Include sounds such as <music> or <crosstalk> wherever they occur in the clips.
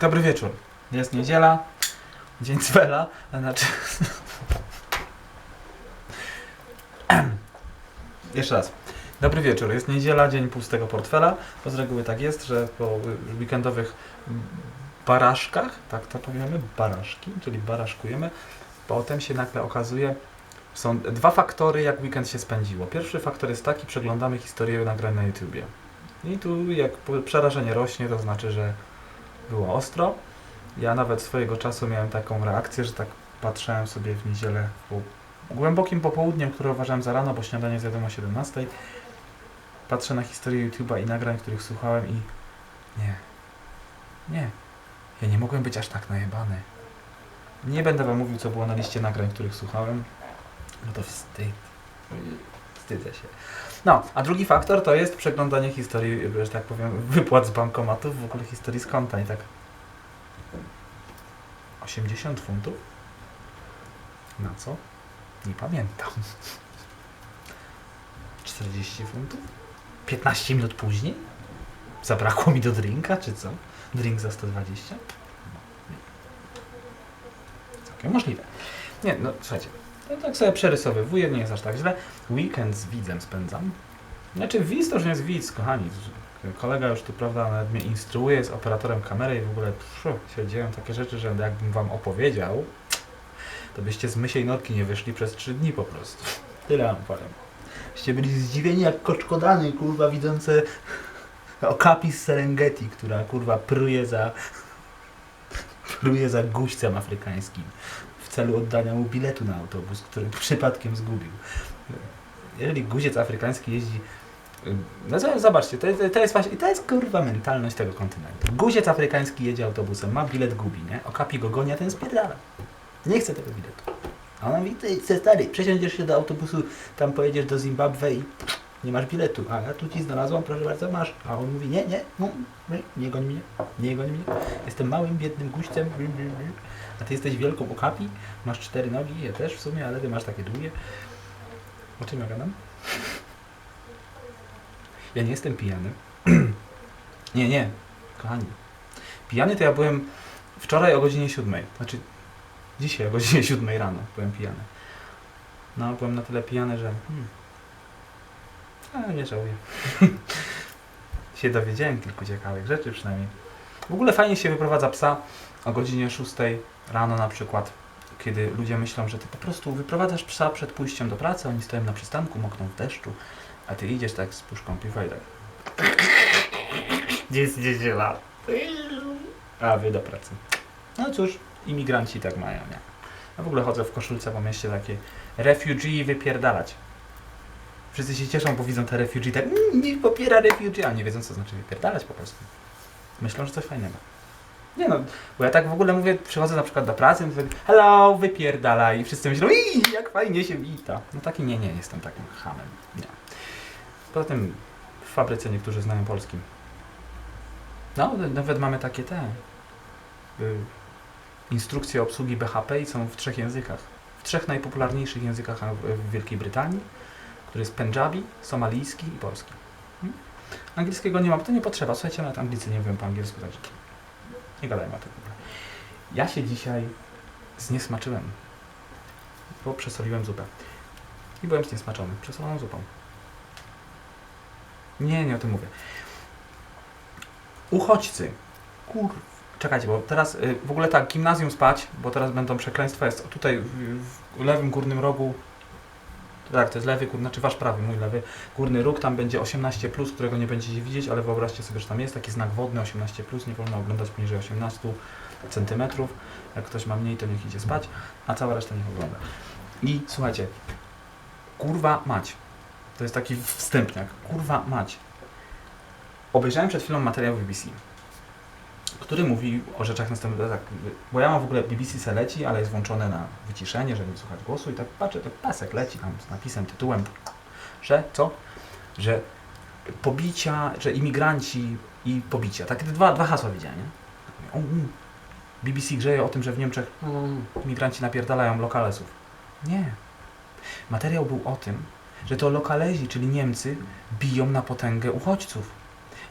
Dobry wieczór. Jest niedziela, dzień Cwela, znaczy... <clears throat> Jeszcze raz. Dobry wieczór. Jest niedziela, dzień pustego portfela. Bo z reguły tak jest, że po weekendowych baraszkach, tak to powiemy, baraszki, czyli baraszkujemy, potem się nagle okazuje, są dwa faktory, jak weekend się spędziło. Pierwszy faktor jest taki, przeglądamy historię nagrań na YouTubie. I tu jak przerażenie rośnie, to znaczy, że było ostro. Ja nawet swojego czasu miałem taką reakcję, że tak patrzyłem sobie w niedzielę głębokim popołudniem, które uważałem za rano, bo śniadanie zjadłem o 17. Patrzę na historię YouTube'a i nagrań, których słuchałem i nie, nie, ja nie mogłem być aż tak najebany. Nie będę wam mówił, co było na liście nagrań, których słuchałem, bo to wstyd. Wstydzę się. No, a drugi faktor to jest przeglądanie historii, że tak powiem, wypłat z bankomatów, w ogóle historii z konta i tak 80 funtów? Na co? Nie pamiętam. 40 funtów? 15 minut później? Zabrakło mi do drinka, czy co? Drink za 120? No, nie. Całkiem możliwe. Nie, no słuchajcie, ja tak sobie przerysowywuję, nie jest aż tak źle. Weekend z widzem spędzam. Znaczy widz to już nie jest widz, kochani. Kolega już tu, prawda, nawet mnie instruuje, jest operatorem kamery i w ogóle pff, się dzieją takie rzeczy, że jakbym wam opowiedział, to byście z mysiej notki nie wyszli przez trzy dni po prostu. Tyle wam powiem. Byście byli zdziwieni jak koczkodany, kurwa, widzące <laughs> okapi z Serengeti, która, kurwa, pruje za <laughs> pruje za guźcem afrykańskim celu oddania mu biletu na autobus, który <laughs> przypadkiem zgubił. Jeżeli guziec afrykański jeździ no zo- zobaczcie, to, to, jest właśnie, to jest kurwa mentalność tego kontynentu. Guziec afrykański jedzie autobusem, ma bilet, gubi, nie? Okapi go goni, a ten spierdala. Nie chce tego biletu. A on mówi, ty stary, przesiądziesz się do autobusu, tam pojedziesz do Zimbabwe i nie masz biletu. A ja tu ci znalazłam, proszę bardzo, masz. A on mówi, nie, nie, no, nie, goń mnie, nie goń mnie. Jestem małym, biednym guźcem, a ty jesteś wielką okapi, masz cztery nogi, ja też w sumie, ale ty masz takie długie. O czym ja gadam? Ja nie jestem pijany. <clears throat> nie, nie, kochani. Pijany to ja byłem wczoraj o godzinie 7. Znaczy dzisiaj o godzinie 7 rano byłem pijany. No, byłem na tyle pijany, że. Hmm, a nie żałuję. <laughs> się dowiedziałem kilku ciekawych rzeczy przynajmniej. W ogóle fajnie się wyprowadza psa o godzinie 6 rano na przykład, kiedy ludzie myślą, że ty po prostu wyprowadzasz psa przed pójściem do pracy, oni stoją na przystanku, mokną w deszczu, a ty idziesz tak z puszką piwa i tak. Jest niedziela. A wy do pracy. No cóż, imigranci tak mają, nie? Ja w ogóle chodzę w koszulce po mieście takie refugee wypierdalać. Wszyscy się cieszą, bo widzą te refugee tak, "Mm, nie popiera refugee, a nie wiedzą co znaczy wypierdalać po prostu. Myślą, że coś fajnego. Nie no, bo ja tak w ogóle mówię, przychodzę na przykład do pracy, mówię, hello, wypierdalaj i wszyscy myślą, i jak fajnie się wita. No taki nie, nie, jestem takim hamem, nie. Poza tym w fabryce niektórzy znają polski. No, nawet mamy takie te y, instrukcje obsługi BHP i są w trzech językach. W trzech najpopularniejszych językach w Wielkiej Brytanii, który jest Pendżabi, somalijski i polski. Hmm? Angielskiego nie mam, to nie potrzeba. Słuchajcie, nawet Anglicy nie mówią po angielsku, także nie gadajmy o tym. Ja się dzisiaj zniesmaczyłem, bo przesoliłem zupę. I byłem zniesmaczony, przesoloną zupą. Nie, nie o tym mówię. Uchodźcy. Kur... Czekajcie, bo teraz y, w ogóle tak, gimnazjum spać, bo teraz będą przekleństwa, jest tutaj w, w lewym górnym rogu, tak, to jest lewy, kur- znaczy wasz prawy, mój lewy górny róg, tam będzie 18+, plus, którego nie będziecie widzieć, ale wyobraźcie sobie, że tam jest taki znak wodny 18+, plus, nie wolno oglądać poniżej 18 centymetrów. Jak ktoś ma mniej, to niech idzie spać, a cała reszta niech ogląda. I słuchajcie, kurwa mać. To jest taki wstępniak. Kurwa mać. Obejrzałem przed chwilą materiał BBC, który mówi o rzeczach następnych. Tak, bo ja mam w ogóle BBC se leci, ale jest włączone na wyciszenie, żeby słuchać głosu i tak patrzę, to pasek leci tam z napisem, tytułem, że co? Że pobicia, że imigranci i pobicia. Takie dwa, dwa hasła widziałem, nie? BBC grzeje o tym, że w Niemczech imigranci napierdalają lokalesów. Nie. Materiał był o tym, że to lokalezi, czyli Niemcy, biją na potęgę uchodźców.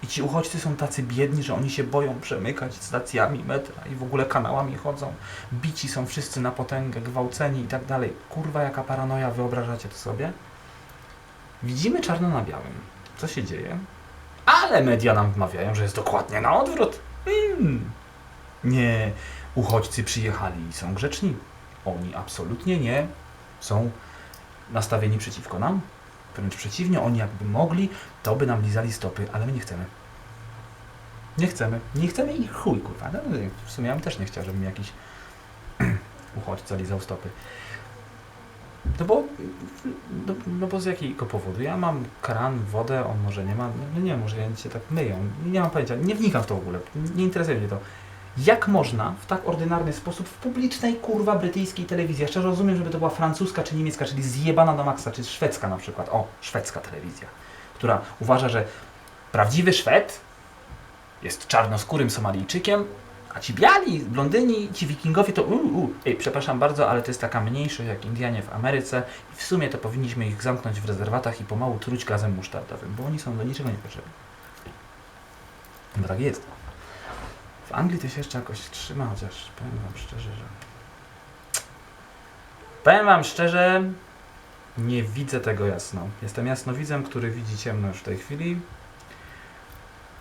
I ci uchodźcy są tacy biedni, że oni się boją przemykać stacjami metra i w ogóle kanałami chodzą. Bici są wszyscy na potęgę, gwałceni i tak dalej. Kurwa, jaka paranoja, wyobrażacie to sobie? Widzimy czarno na białym, co się dzieje, ale media nam wmawiają, że jest dokładnie na odwrót. Hmm. Nie, uchodźcy przyjechali i są grzeczni. Oni absolutnie nie są nastawieni przeciwko nam. Wręcz przeciwnie, oni jakby mogli, to by nam lizali stopy, ale my nie chcemy. Nie chcemy. Nie chcemy ich chuj, kurwa. No, w sumie ja bym też nie chciał, żeby mi jakiś <clears throat> uchodźca lizał stopy. No bo, no, no bo z jakiego powodu? Ja mam kran, wodę, on może nie ma, no nie, może ja się tak myję. Nie mam pojęcia, nie wnikam w to w ogóle, nie interesuje mnie to. Jak można w tak ordynarny sposób w publicznej, kurwa, brytyjskiej telewizji, ja szczerze rozumiem, żeby to była francuska czy niemiecka, czyli zjebana do maksa, czy szwedzka na przykład, o, szwedzka telewizja, która uważa, że prawdziwy Szwed jest czarnoskórym Somalijczykiem, a ci biali, blondyni, ci wikingowie to u, u. Ej, przepraszam bardzo, ale to jest taka mniejszość jak Indianie w Ameryce i w sumie to powinniśmy ich zamknąć w rezerwatach i pomału truć gazem musztardowym, bo oni są do niczego nie potrzebni. Bo tak jest. W Anglii to się jeszcze jakoś trzyma, chociaż powiem wam szczerze, że... Powiem wam szczerze, nie widzę tego jasno. Jestem jasnowidzem, który widzi ciemno już w tej chwili.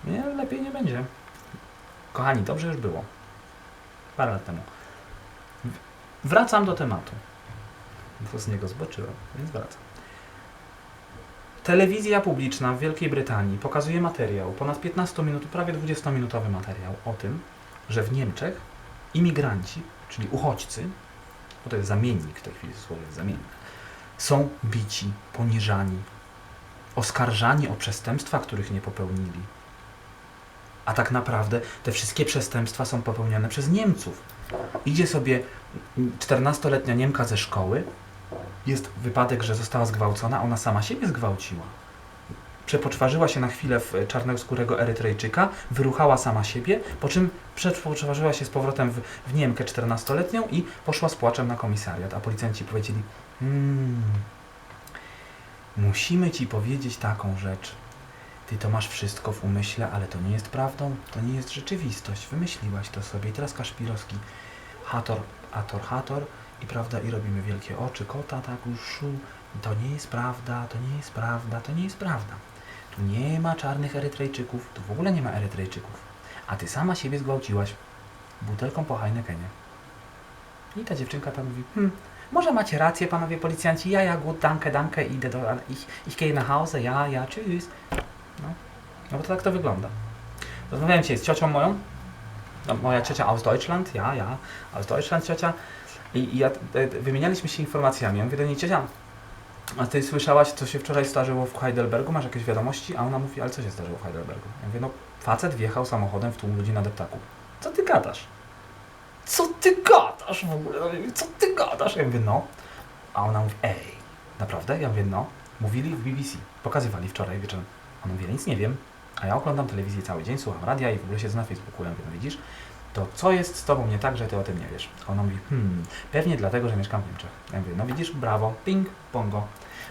Nie, lepiej nie będzie. Kochani, dobrze już było. Parę lat temu. Wracam do tematu. Bo z niego zboczyłem, więc wracam. Telewizja publiczna w Wielkiej Brytanii pokazuje materiał, ponad 15 minut, prawie 20-minutowy materiał o tym, że w Niemczech imigranci, czyli uchodźcy, bo to jest zamiennik w tej chwili, słowo jest zamiennik, są bici, poniżani, oskarżani o przestępstwa, których nie popełnili. A tak naprawdę te wszystkie przestępstwa są popełniane przez Niemców. Idzie sobie 14-letnia Niemka ze szkoły, jest wypadek, że została zgwałcona, ona sama siebie zgwałciła. Przepoczwarzyła się na chwilę w czarnoskórego Erytrejczyka, wyruchała sama siebie, po czym przepoczwarzyła się z powrotem w, w Niemkę 14-letnią i poszła z płaczem na komisariat. A policjanci powiedzieli: hmm, Musimy ci powiedzieć taką rzecz. Ty to masz wszystko w umyśle, ale to nie jest prawdą, to nie jest rzeczywistość. Wymyśliłaś to sobie. I teraz Kaszpirowski, Hator, Hator, Hator i prawda, i robimy wielkie oczy kota, tak, uszu. To nie jest prawda, to nie jest prawda, to nie jest prawda. Tu nie ma czarnych Erytrejczyków, tu w ogóle nie ma Erytrejczyków. A ty sama siebie zgwałciłaś butelką po Heinekenie. I ta dziewczynka tam mówi, hm, może macie rację, panowie policjanci, ja, ja, gut, danke, danke, idę do, ich, ich gehe nach Hause, ja, ja, tschüss. No, no bo to tak to wygląda. Rozmawiałem dzisiaj z ciocią moją, no, moja ciocia aus Deutschland, ja, ja, aus Deutschland ciocia, i, i ja, wymienialiśmy się informacjami. Ja mówię do niej, ciocia, a ty słyszałaś, co się wczoraj zdarzyło w Heidelbergu? Masz jakieś wiadomości? A ona mówi, ale co się zdarzyło w Heidelbergu? Ja mówię, no facet wjechał samochodem w tłum ludzi na deptaku. Co ty gadasz? Co ty gadasz w ogóle? Co ty gadasz? Ja mówię, no. A ona mówi, ej, naprawdę? Ja mówię, no. Mówili w BBC, pokazywali wczoraj wieczorem. Ona mówi, nic nie wiem, a ja oglądam telewizję cały dzień, słucham radia i w ogóle siedzę na Facebooku. Ja mówię, no widzisz, to co jest z tobą nie tak, że ty o tym nie wiesz? Ona mówi, hmm, pewnie dlatego, że mieszkam w Niemczech. Ja mówię, no widzisz, brawo, ping, pongo,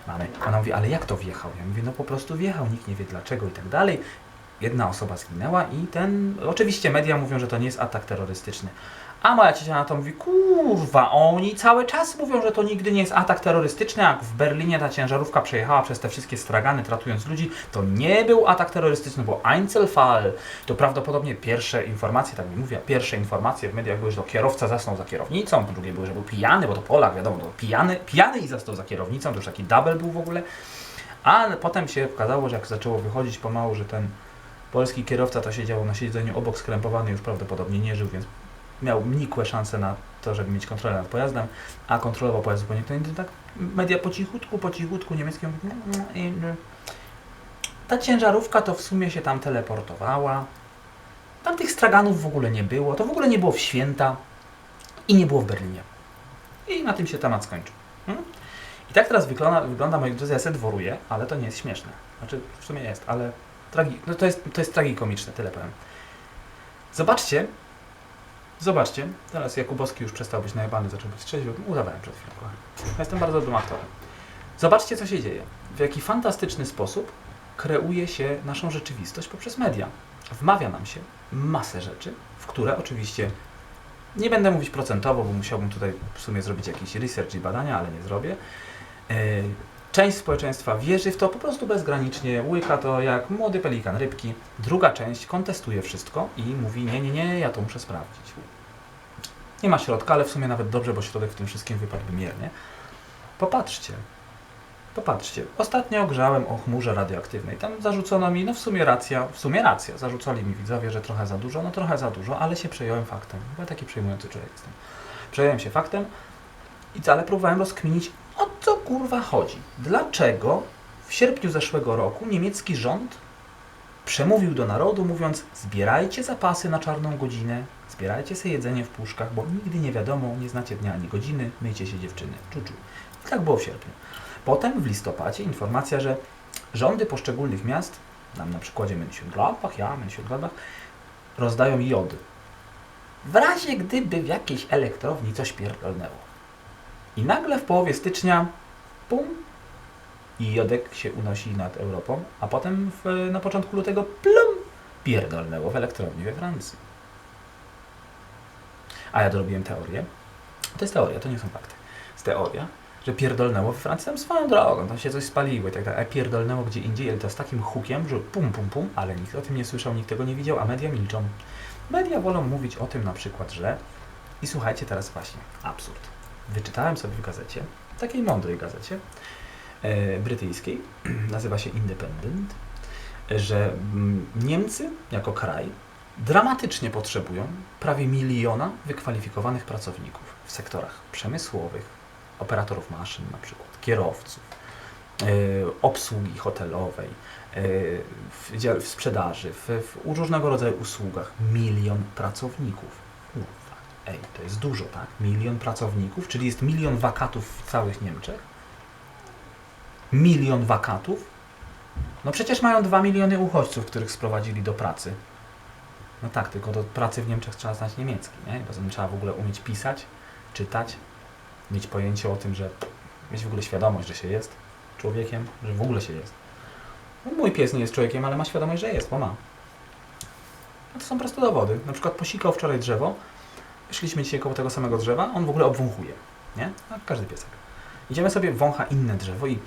mamy. Ona mówi, ale jak to wjechał? Ja mówię, no po prostu wjechał, nikt nie wie dlaczego i tak dalej. Jedna osoba zginęła i ten, oczywiście media mówią, że to nie jest atak terrorystyczny. A moja ciocia na to mówi, kurwa, oni cały czas mówią, że to nigdy nie jest atak terrorystyczny, jak w Berlinie ta ciężarówka przejechała przez te wszystkie stragany, tratując ludzi, to nie był atak terrorystyczny, bo Einzelfall, to prawdopodobnie pierwsze informacje, tak mi mówię, pierwsze informacje w mediach były, że to kierowca zasnął za kierownicą, drugie były, że był pijany, bo to Polak, wiadomo, to pijany, pijany i zasnął za kierownicą, to już taki double był w ogóle, ale potem się okazało, że jak zaczęło wychodzić pomału, że ten polski kierowca to siedział na siedzeniu obok skrępowany, już prawdopodobnie nie żył, więc miał nikłe szanse na to, żeby mieć kontrolę nad pojazdem, a kontrolował pojazd zupełnie kto inny. Tak media po cichutku, po cichutku niemieckie mówią, "Mm, i, y, ta ciężarówka to w sumie się tam teleportowała. Tam tych straganów w ogóle nie było. To w ogóle nie było w święta i nie było w Berlinie. I na tym się temat skończył. Hmm? I tak teraz wygląda, wygląda moi drodzy, ja se dworuję, ale to nie jest śmieszne. Znaczy, w sumie jest, ale tragi, no to, jest, to jest tragikomiczne, tyle powiem. Zobaczcie, Zobaczcie, teraz Jakubowski już przestał być najebany, zaczął być trzeźwy. Udawałem przed chwilą, kochani. Ja Jestem bardzo dobrym aktorem. Zobaczcie, co się dzieje. W jaki fantastyczny sposób kreuje się naszą rzeczywistość poprzez media. Wmawia nam się masę rzeczy, w które oczywiście nie będę mówić procentowo, bo musiałbym tutaj w sumie zrobić jakiś research i badania, ale nie zrobię. E, Część społeczeństwa wierzy w to po prostu bezgranicznie, łyka to jak młody pelikan rybki. Druga część kontestuje wszystko i mówi: Nie, nie, nie, ja to muszę sprawdzić. Nie ma środka, ale w sumie nawet dobrze, bo środek w tym wszystkim wypadł wymiernie. Popatrzcie. Popatrzcie. Ostatnio grzałem o chmurze radioaktywnej. Tam zarzucono mi, no w sumie racja, w sumie racja. Zarzucali mi widzowie, że trochę za dużo, no trochę za dużo, ale się przejąłem faktem. Bo ja taki przejmujący człowiek jestem. Przejąłem się faktem i ale próbowałem rozkminić, o co kurwa chodzi. Dlaczego w sierpniu zeszłego roku niemiecki rząd przemówił do narodu, mówiąc: Zbierajcie zapasy na czarną godzinę, zbierajcie sobie jedzenie w puszkach, bo nigdy nie wiadomo, nie znacie dnia ani godziny, myjcie się dziewczyny. Czuczu. I tak było w sierpniu. Potem w listopadzie informacja, że rządy poszczególnych miast, nam na przykładzie Mönchengladbach, ja, Mönchengladbach, rozdają jody. W razie gdyby w jakiejś elektrowni coś pierdolnęło. I nagle w połowie stycznia, pum, i jodek się unosi nad Europą, a potem w, na początku lutego, plum, pierdolnęło w elektrowni we Francji. A ja dorobiłem teorię. To jest teoria, to nie są fakty. Jest teoria, że pierdolnęło we Francji tam swoją drogą, tam się coś spaliło i tak dalej, a pierdolnęło gdzie indziej, ale to z takim hukiem, że pum, pum, pum, ale nikt o tym nie słyszał, nikt tego nie widział, a media milczą. Media wolą mówić o tym na przykład, że i słuchajcie teraz właśnie, absurd. Wyczytałem sobie w gazecie, takiej mądrej gazecie brytyjskiej, <clears throat> nazywa się Independent, że mm, Niemcy jako kraj dramatycznie potrzebują prawie miliona wykwalifikowanych pracowników w sektorach przemysłowych, operatorów maszyn na przykład, kierowców, e, obsługi hotelowej, e, w, sprzedaży, w, różnego rodzaju usługach. Milion pracowników. Ej, to jest dużo, tak? Milion pracowników, czyli jest milion wakatów w całych Niemczech. Milion wakatów. No przecież mają dwa miliony uchodźców, których sprowadzili do pracy. No tak, tylko do pracy w Niemczech trzeba znać niemiecki, nie? Poza trzeba w ogóle umieć pisać, czytać, mieć pojęcie o tym, że mieć w ogóle świadomość, że się jest człowiekiem, że w ogóle się jest. No, mój pies nie jest człowiekiem, ale ma świadomość, że jest, bo ma. No to są po prostu dowody. Na przykład posikał wczoraj drzewo, szliśmy dzisiaj koło tego samego drzewa, on w ogóle obwąchuje, nie? Jak każdy piesek. Idziemy sobie, wącha inne drzewo i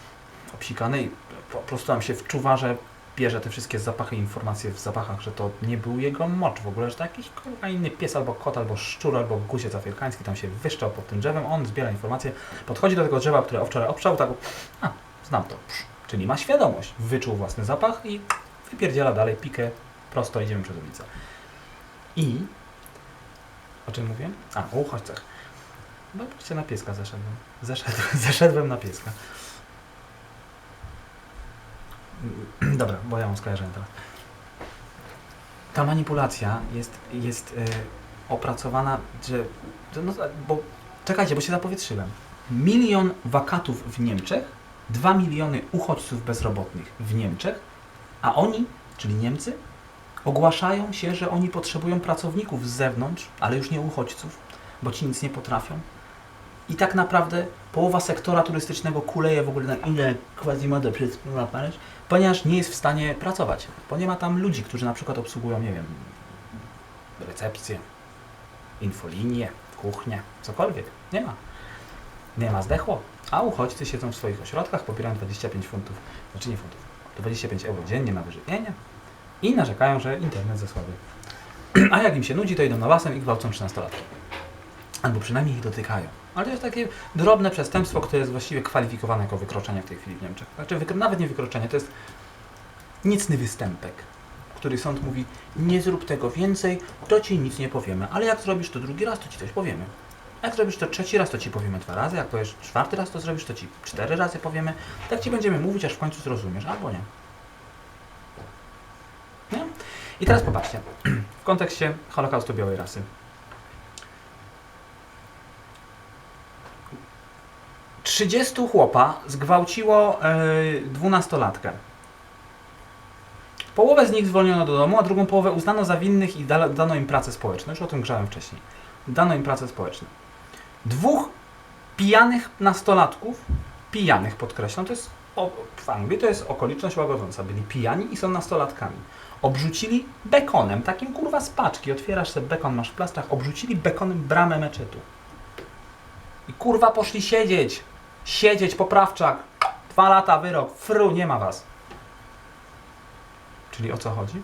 obsikane i po prostu tam się wczuwa, że bierze te wszystkie zapachy, informacje w zapachach, że to nie był jego mocz w ogóle, że to jakiś inny pies, albo kot, albo szczur, albo guziec afrykański tam się wyszczał pod tym drzewem, on zbiera informacje, podchodzi do tego drzewa, które wczoraj obszał, tak, a, znam to, czyli ma świadomość, wyczuł własny zapach i wypierdziela dalej pikę, prosto idziemy przez ulicę. I, o czym mówię? A, o uchodźcach. Się na pieska zeszedłem. Zeszedłem, <laughs> zeszedłem na pieska. <clears throat> Dobra, bo ja mam skojarzenie teraz. Ta manipulacja jest, jest e, opracowana, że. że No, bo czekajcie, bo się zapowietrzyłem. Milion wakatów w Niemczech, dwa miliony uchodźców bezrobotnych w Niemczech, a oni, czyli Niemcy, ogłaszają się, że oni potrzebują pracowników z zewnątrz, ale już nie uchodźców, bo ci nic nie potrafią. I tak naprawdę połowa sektora turystycznego kuleje w ogóle na ile quasi-modę przez Paryż, ponieważ nie jest w stanie pracować, bo nie ma tam ludzi, którzy na przykład obsługują, nie wiem, recepcję, infolinię, kuchnię, cokolwiek. Nie ma. Nie ma, zdechło. A uchodźcy siedzą w swoich ośrodkach, pobierają 25 funtów, znaczy nie funtów, 25 euro dziennie na wyżywienie i narzekają, że internet za słaby. <clears throat> A jak im się nudzi, to idą na basen i gwałcą 13-latki. Albo przynajmniej ich dotykają. Ale to jest takie drobne przestępstwo, które jest właściwie kwalifikowane jako wykroczenie w tej chwili w Niemczech. Znaczy nawet nie wykroczenie, to jest nicny występek, który sąd mówi, nie zrób tego więcej, to ci nic nie powiemy, ale jak zrobisz to drugi raz, to ci coś powiemy. Jak zrobisz to trzeci raz, to ci powiemy dwa razy, jak powiesz czwarty raz, to zrobisz, to ci cztery razy powiemy. Tak ci będziemy mówić, aż w końcu zrozumiesz, albo nie. Nie? I teraz popatrzcie, <clears throat> w kontekście Holokaustu białej rasy. Trzydziestu chłopa zgwałciło dwunastolatkę. Połowę z nich zwolniono do domu, a drugą połowę uznano za winnych i da- dano im pracę społeczną. Już o tym grzałem wcześniej. Dano im pracę społeczną. Dwóch pijanych nastolatków, pijanych podkreślam, to jest o, w Anglii to jest okoliczność łagodząca. Byli pijani i są nastolatkami. Obrzucili bekonem, takim kurwa z paczki. Otwierasz sobie bekon, masz w plastrach. Obrzucili bekonem bramę meczetu. I kurwa poszli siedzieć. Siedzieć, poprawczak. Dwa lata wyrok. Fru, nie ma was. Czyli o co chodzi?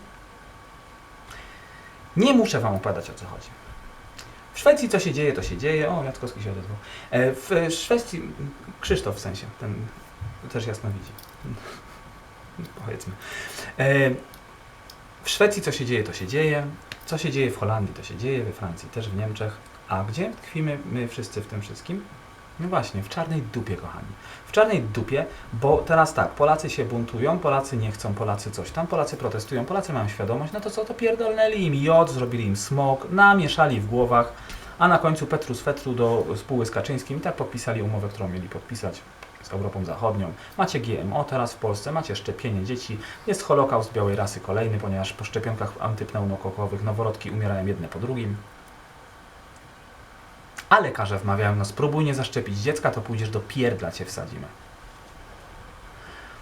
Nie muszę wam opowiadać o co chodzi. W Szwecji co się dzieje, to się dzieje. O, Jackowski się odezwał. E, W Szwecji, Krzysztof w sensie, ten też jasno widzi. <laughs> Powiedzmy. E, W Szwecji co się dzieje, to się dzieje. Co się dzieje w Holandii, to się dzieje, we Francji, też w Niemczech. A gdzie tkwimy my wszyscy w tym wszystkim? No właśnie, w czarnej dupie, kochani. W czarnej dupie, bo teraz tak, Polacy się buntują, Polacy nie chcą, Polacy coś tam, Polacy protestują, Polacy mają świadomość, no to co, to pierdolnęli im jod, zrobili im smog, namieszali w głowach, a na końcu Petrus Fetru do spółki z Kaczyńskim i tak podpisali umowę, którą mieli podpisać z Europą Zachodnią. Macie GMO teraz w Polsce, macie szczepienie dzieci, jest holokaust białej rasy kolejny, ponieważ po szczepionkach antypneumokokowych noworodki umierają jedne po drugim. A lekarze wmawiają, no spróbuj nie zaszczepić dziecka, to pójdziesz do pierdla cię wsadzimy.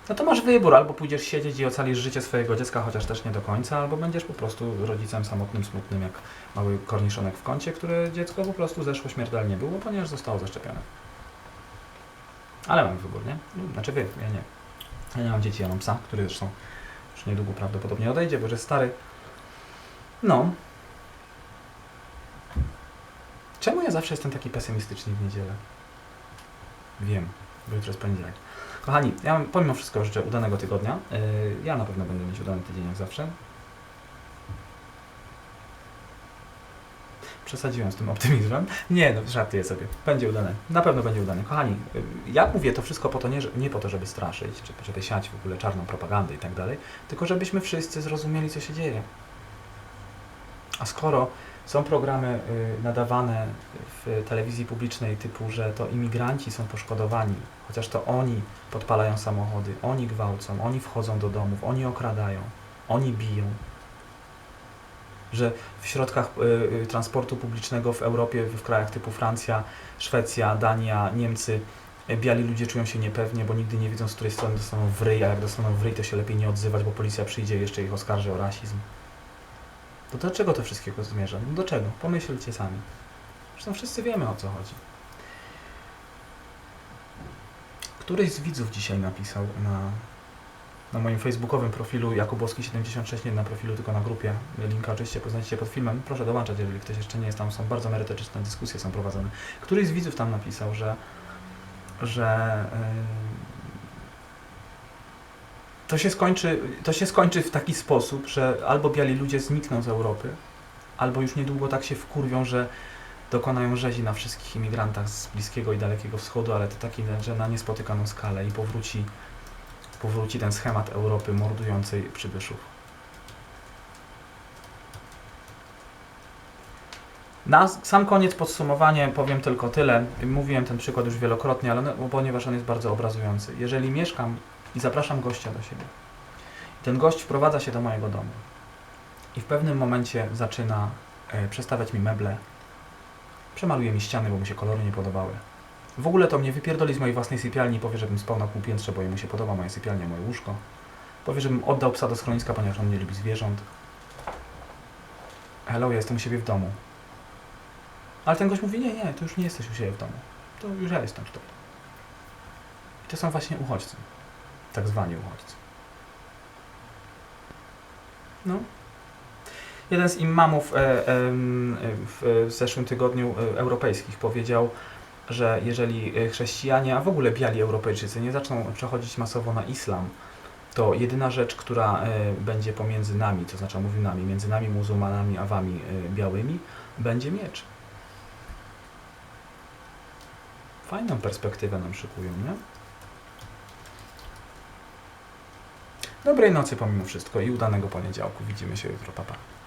No to masz wybór, albo pójdziesz siedzieć i ocalisz życie swojego dziecka, chociaż też nie do końca, albo będziesz po prostu rodzicem samotnym, smutnym, jak mały korniszonek w kącie, które dziecko po prostu zeszło śmiertelnie było, ponieważ zostało zaszczepione. Ale mam wybór, nie? Znaczy wy, ja nie. Ja nie mam dzieci, ja mam psa, który zresztą już niedługo prawdopodobnie odejdzie, bo jest stary. No. Czemu ja zawsze jestem taki pesymistyczny w niedzielę? Wiem, bo jutro jest poniedziałek. Kochani, ja pomimo wszystko życzę udanego tygodnia. Yy, ja na pewno będę mieć udany tydzień jak zawsze. Przesadziłem z tym optymizmem. Nie, no żartuję sobie. Będzie udane. Na pewno będzie udane. Kochani, yy, ja mówię to wszystko po to nie, nie po to, żeby straszyć, czy żeby siać w ogóle czarną propagandę i tak dalej, tylko żebyśmy wszyscy zrozumieli, co się dzieje. A skoro są programy y, nadawane w telewizji publicznej typu, że to imigranci są poszkodowani, chociaż to oni podpalają samochody, oni gwałcą, oni wchodzą do domów, oni okradają, oni biją. Że w środkach y, y, transportu publicznego w Europie, w krajach typu Francja, Szwecja, Dania, Niemcy, biali ludzie czują się niepewnie, bo nigdy nie wiedzą, z której strony dostaną w ryj, a jak dostaną w ryj, to się lepiej nie odzywać, bo policja przyjdzie i jeszcze ich oskarży o rasizm. To do czego to wszystkiego zmierza? No do czego? Pomyślcie sami. Zresztą wszyscy wiemy o co chodzi. Któryś z widzów dzisiaj napisał na, na moim facebookowym profilu Jakubowski76, nie na profilu, tylko na grupie. Linka oczywiście poznajcie pod filmem. Proszę dołączać, jeżeli ktoś jeszcze nie jest tam. Są bardzo merytoryczne dyskusje są prowadzone. Któryś z widzów tam napisał, że że yy, to się, skończy, to się skończy w taki sposób, że albo biali ludzie znikną z Europy, albo już niedługo tak się wkurwią, że dokonają rzezi na wszystkich imigrantach z Bliskiego i Dalekiego Wschodu, ale to taki, że na niespotykaną skalę i powróci, powróci ten schemat Europy mordującej przybyszów. Na sam koniec podsumowanie powiem tylko tyle. Mówiłem ten przykład już wielokrotnie, ale no, ponieważ on jest bardzo obrazujący. Jeżeli mieszkam i zapraszam gościa do siebie, i ten gość wprowadza się do mojego domu i w pewnym momencie zaczyna e, przestawiać mi meble, przemaluje mi ściany, bo mu się kolory nie podobały. W ogóle to mnie wypierdoli z mojej własnej sypialni i powie, żebym spał na półpiętrze, bo jemu się podoba moja sypialnia, moje łóżko. Powie, żebym oddał psa do schroniska, ponieważ on nie lubi zwierząt. Hello, ja jestem u siebie w domu. Ale ten gość mówi, nie, nie, to już nie jesteś u siebie w domu. To już ja jestem tutaj. I to są właśnie uchodźcy. Tak zwani uchodźcy. No. Jeden z imamów e, w, zeszłym tygodniu e, europejskich powiedział, że jeżeli e, chrześcijanie, a w ogóle biali Europejczycy nie zaczną przechodzić masowo na islam, to jedyna rzecz, która będzie pomiędzy nami, to znaczy mówił nami, między nami muzułmanami a wami białymi, będzie miecz. Fajną perspektywę nam szykują, nie? Dobrej nocy pomimo wszystko i udanego poniedziałku. Widzimy się jutro, papa. Pa.